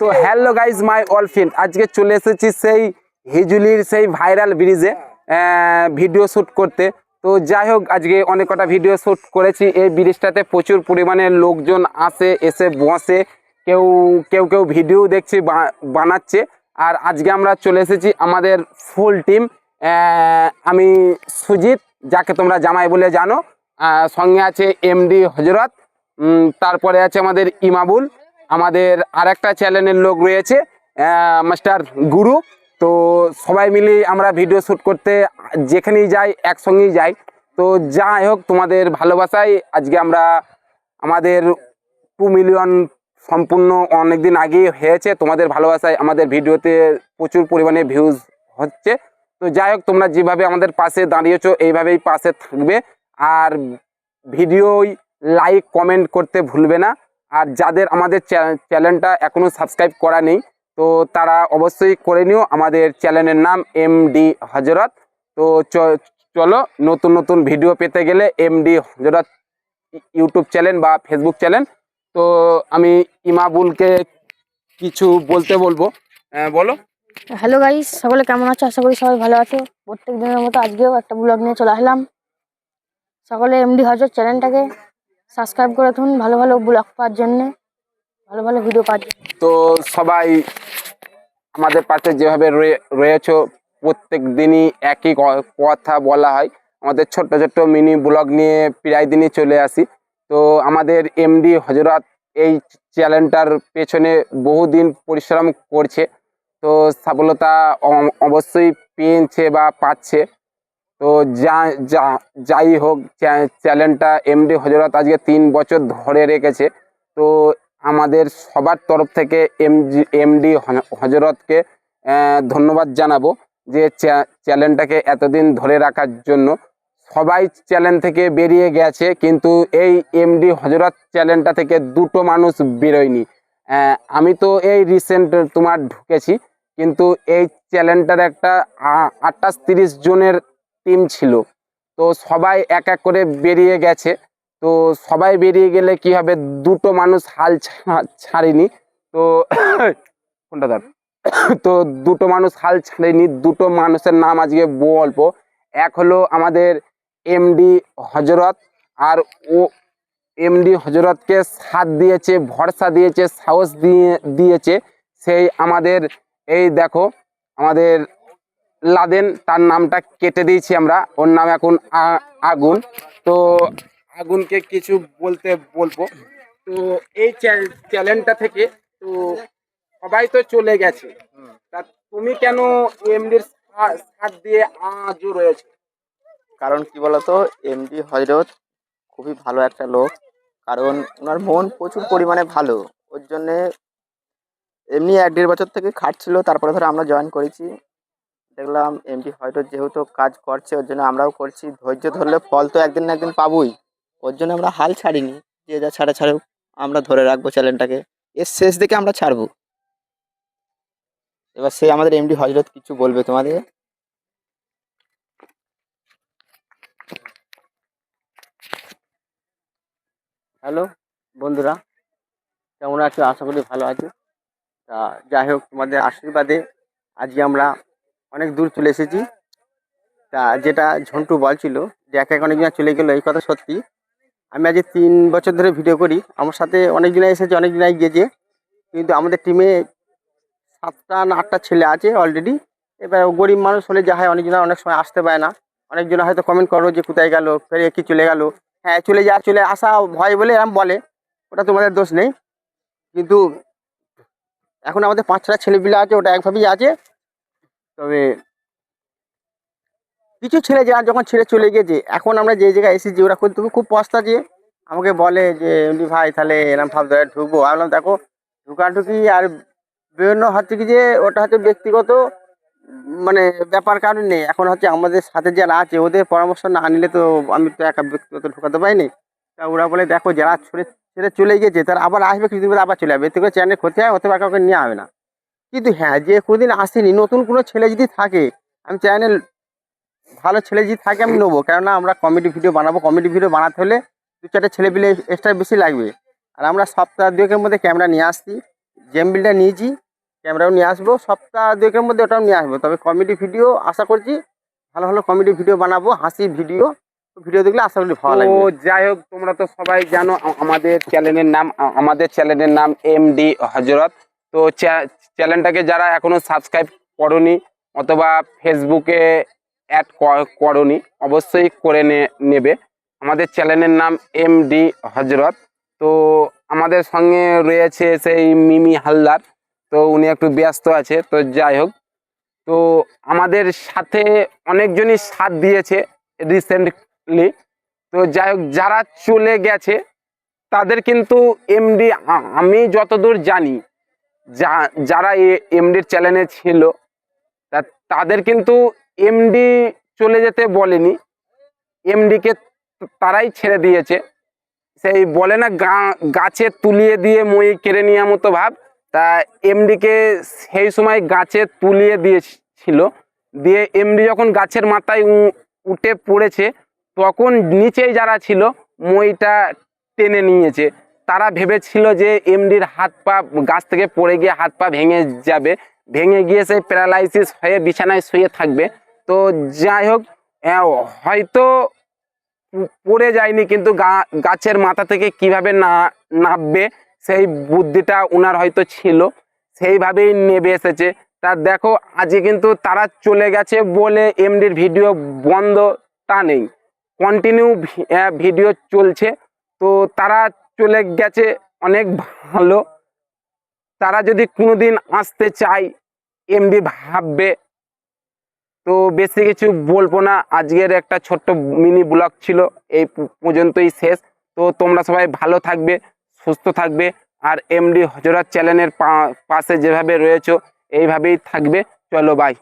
তো hello guys my all friend আজকে চলে এসেছি সেই হিজুলির সেই ভাইরাল ব্রিজে ভিডিও শ্যুট করতে। তো যাই হোক আজকে অনেক কটা ভিডিও শ্যুট করেছি। এই ব্রিজটাতে প্রচুর পরিমাণে লোকজন আসে এসে বসে। কেউ কেউ কেউ ভিডিও দেখছি বানাচ্ছে। আর আজকে আমরা চলে এসেছি আমাদের ফুল টিম আমি সুজিত যাকে তোমরা জামাই বলে জানো। সঙ্গে আছে এমডি হজরত। তারপরে আছে আমাদের ইমাবুল। আমাদের আর একটা চ্যানেলের লোক রয়েছে মাস্টার গুরু। তো সবাই মিলে আমরা ভিডিও শ্যুট করতে যেখানেই যাই, একসঙ্গেই যাই। তো যাই হোক, তোমাদের ভালোবাসায় আজকে আমরা আমাদের টু মিলিয়ন সম্পূর্ণ অনেক দিন আগেই হয়েছে। তোমাদের ভালোবাসায় আমাদের ভিডিওতে প্রচুর পরিমাণে ভিউজ হচ্ছে। তো যাই হোক, তোমরা যেভাবে আমাদের পাশে দাঁড়িয়েছো, এইভাবেই পাশে থাকবে। আর ভিডিওই লাইক কমেন্ট করতে ভুলবে না। আর যাদের আমাদের চ্যানেলটা এখনও সাবস্ক্রাইব করা নেই, তো তারা অবশ্যই করে নিও। আমাদের চ্যানেলের নাম এম ডি হজরত। তো চলো, নতুন নতুন ভিডিও পেতে গেলে M D Hazrat YouTube channel বা ফেসবুক চ্যানেল। তো আমি ইমাবুলকে কিছু বলতে বলব। বলো। হ্যালো গাইস, সকলে কেমন আছো? আশা করি সবাই ভালো আছো। প্রত্যেক দিনের মতো আজকেও একটা ব্লগ নিয়ে চলে আসলাম। সকলে এমডি হজর চ্যানেলটাকে সাবস্ক্রাইব করে থাকুন ভালো ভালো ব্লগ পাওয়ার জন্য, ভালো ভালো ভিডিও পাওয়ার জন্য। তো সবাই আমাদের পাশে যেভাবে রয়ে- রয়েছো, প্রত্যেক দিনই একই কথা বলা হয়। আমাদের ছোট্ট ছোট্ট মিনি ব্লগ নিয়ে প্রায় দিনই চলে আসি। তো আমাদের এমডি হজরত এই চ্যানেলটার পেছনে বহুদিন পরিশ্রম করছে। তো সফলতা অবশ্যই পেয়েছে বা পাচ্ছে। তো যা যা, যাই হোক, চ্যা- চ্যানেলটা এমডি হজরত আজকে তিন বছর ধরে রেখেছে। তো আমাদের সবার তরফ থেকে এমজি, এমডি হজরতকে ধন্যবাদ জানাব যে চ্যা- চ্যানেলটাকে এতদিন ধরে রাখার জন্য। সবাই চ্যানেল থেকে বেরিয়ে গেছে, কিন্তু এই এমডি হজরত চ্যানেলটা থেকে দুটো মানুষ বেরোয়নি। আমি তো এই রিসেন্ট তোমার ঢুকেছি, কিন্তু এই চ্যানেলটার একটা আটাশ তিরিশ জনের টিম ছিল। তো সবাই এক এক করে বেরিয়ে গেছে। তো সবাই বেরিয়ে গেলে কি হবে? দুটো মানুষ হাল ছাড়েনি। তো কোনটা ধর? তো দুটো মানুষ হাল ছাড়েনি। দুটো মানুষের নাম আজকে বলব। এক হলো আমাদের এমডি হজরত আর ও এমডি হজরতকে সাথ দিয়েছে, ভরসা দিয়েছে, সাহস দিয়ে, দিয়েছে। সেই আমাদের, এই দেখো, আমাদের লাদেন, তার নামটা কেটে দিয়েছি আমরা। ওর নাম এখন আগুন। তো আগুনকে কিছু বলতে বলব। তো এই চ্যানেলটা থেকে তো সবাই তো চলে গেছে। তা তুমি কেন এমডির সাথ দিয়ে আজও রয়েছে? কারণ কি বলতো, এমডি হজরত খুবই ভালো একটা লোক। কারণ ওনার মন প্রচুর পরিমাণে ভালো। ওর জন্যে এমনি এক দেড় বছর থেকে খাটছিল, তারপরে ধরো আমরা জয়েন করেছি। দেখলাম এমডি হয়তো যেহেতু কাজ করছে, ওর জন্য আমরাও করছি। ধৈর্য ধরলে ফল তো একদিন না একদিন পাবোই। ওর জন্য আমরা হাল ছাড়িনি। যে যা ছাড়া ছাড়ুক, আমরা ধরে রাখব চ্যানেলটাকে। এর শেষ দিকে আমরা ছাড়বো। এবার সে আমাদের এমডি হজরত কিছু বলবে তোমাদের? হ্যালো বন্ধুরা, কেমন আছো? আশা করি ভালো আছো। তা যাই হোক, তোমাদের আশীর্বাদে আজকে আমরা অনেক দূর চলে এসেছি। তা যেটা ঝন্টু বলছিল যে এক এক অনেকজন চলে গেলো, এই কথা সত্যি। আমি আজকে তিন বছর ধরে ভিডিও করি, আমার সাথে অনেকজনে এসেছে, অনেকজনাই গিয়েছে কিন্তু আমাদের টিমে সাতটা না আটটা ছেলে আছে অলরেডি এবার গরিব মানুষ হলে যা হয়, অনেকজনা অনেক সময় আসতে পারে না। অনেকজন হয়তো কমেন্ট করো যে কোথায় গেলো, ফের কি চলে গেল। হ্যাঁ চলে যা, চলে আসা ভয় বলে এরম বলে, ওটা তোমাদের দোষ নেই। কিন্তু এখন আমাদের পাঁচটা ছেলেপিলে আছে, ওটা একভাবেই আছে। তবে কিছু ছেলে যারা যখন ছেড়ে চলে গিয়েছে, এখন আমরা যে জায়গায় এসেছি ওরা কিন্তু খুব পস্তা দিয়ে আমাকে বলে যে, এমনি ভাই, তাহলে এরম ভাব ধরে ঢুকবো। আমি বললাম, দেখো, ঢুকাঢুকি আর বিভিন্ন হচ্ছে কি যে, ওটা হচ্ছে ব্যক্তিগত মানে ব্যাপার কারণ নেই। এখন হচ্ছে আমাদের সাথে যারা আছে, ওদের পরামর্শ না নিলে তো আমি তো একা ব্যক্তিগত ঢুকাতে পারিনি। তা ওরা বলে, দেখো, যারা ছেড়ে ছেড়ে চলে গেছে তারা আবার আসবে কিছুদিন পরে আবার চলে যাবে এতে করে চ্যানেল ক্ষতি হয়, অথবা কাউকে নেওয়া হবে না। কিন্তু হ্যাঁ যে কোনোদিন আসেনি, নতুন কোনো ছেলে যদি থাকে, আমি চ্যানেল ভালো ছেলে যদি থাকে আমি নেব। কেননা আমরা কমেডি ভিডিও বানাবো। কমেডি ভিডিও বানাতে হলে দু চারটে ছেলে পিলে এক্সট্রা বেশি লাগবে। আর আমরা সপ্তাহ দুয়েকের মধ্যে ক্যামেরা নিয়ে আসছি। জেমবিলটা নিয়েছি ক্যামেরাও নিয়ে আসব। সপ্তাহ দুয়েকের মধ্যে ওটাও নিয়ে আসব। তবে কমেডি ভিডিও আশা করছি ভালো ভালো কমেডি ভিডিও বানাবো, হাসি ভিডিও ভিডিও দেখলে আশা করি ভালো লাগবে। যাই হোক, তোমরা তো সবাই জানো, আমাদের চ্যানেলের নাম, আমাদের চ্যানেলের নাম এম ডি হজরত তো চ্যা- চ্যানেলটাকে যারা এখনও সাবস্ক্রাইব করনি অথবা ফেসবুকে অ্যাড করনি, অবশ্যই করে নেবে। আমাদের চ্যানেলের নাম এম ডি হজরত। তো আমাদের সঙ্গে রয়েছে সেই মিমি হালদার। তো উনি একটু ব্যস্ত আছে, তো যাই হোক। তো আমাদের সাথে অনেকজনই সাথ দিয়েছে রিসেন্টলি তো যাই হোক, যারা চলে গেছে, তাদের কিন্তু এমডি আমি যতদূর জানি যা, যারা এমডির চ্যানেলে ছিল, তা তাদের কিন্তু এমডি চলে যেতে বলেনি। এমডিকে তারাই ছেড়ে দিয়েছে। সেই বলে না গাছে তুলিয়ে দিয়ে মই কেড়ে নেওয়া মতো ভাব। তা এমডিকে সেই সময় গাছে তুলিয়ে দিয়েছিল। দিয়ে এমডি যখন গাছের মাথায় উঠে পড়েছে, তখন নিচেই যারা ছিল, মইটা টেনে নিয়েছে। তারা ভেবেছিল যে এমডির হাত পা গাছ থেকে পড়ে গিয়ে হাত পা ভেঙে যাবে। ভেঙে গিয়ে সেই প্যারালাইসিস হয়ে বিছানায় শুয়ে থাকবে। তো যাই হোক হয়তো পড়ে যায়নি কিন্তু গাছের মাথা থেকে কীভাবে না নামবে সেই বুদ্ধিটা ওনার হয়তো ছিল। সেইভাবেই নেবে এসেছে। তা দেখো, আজকে কিন্তু তারা চলে গেছে বলে এমডির ভিডিও বন্ধ তা নেই কন্টিনিউ ভিডিও চলছে। তো তারা চলে গেছে, অনেক ভালো। তারা যদি কোনোদিন আসতে চায় এমডি ভাববে। তো বেশি কিছু বলব না। আজকের একটা ছোট্ট মিনি ব্লগ ছিল, এই পর্যন্তই শেষ। তো তোমরা সবাই ভালো থাকবে, সুস্থ থাকবে। আর এমডি হজরত চ্যানেলের পাশে যেভাবে রয়েছো, এইভাবেই থাকবে। চলো বাই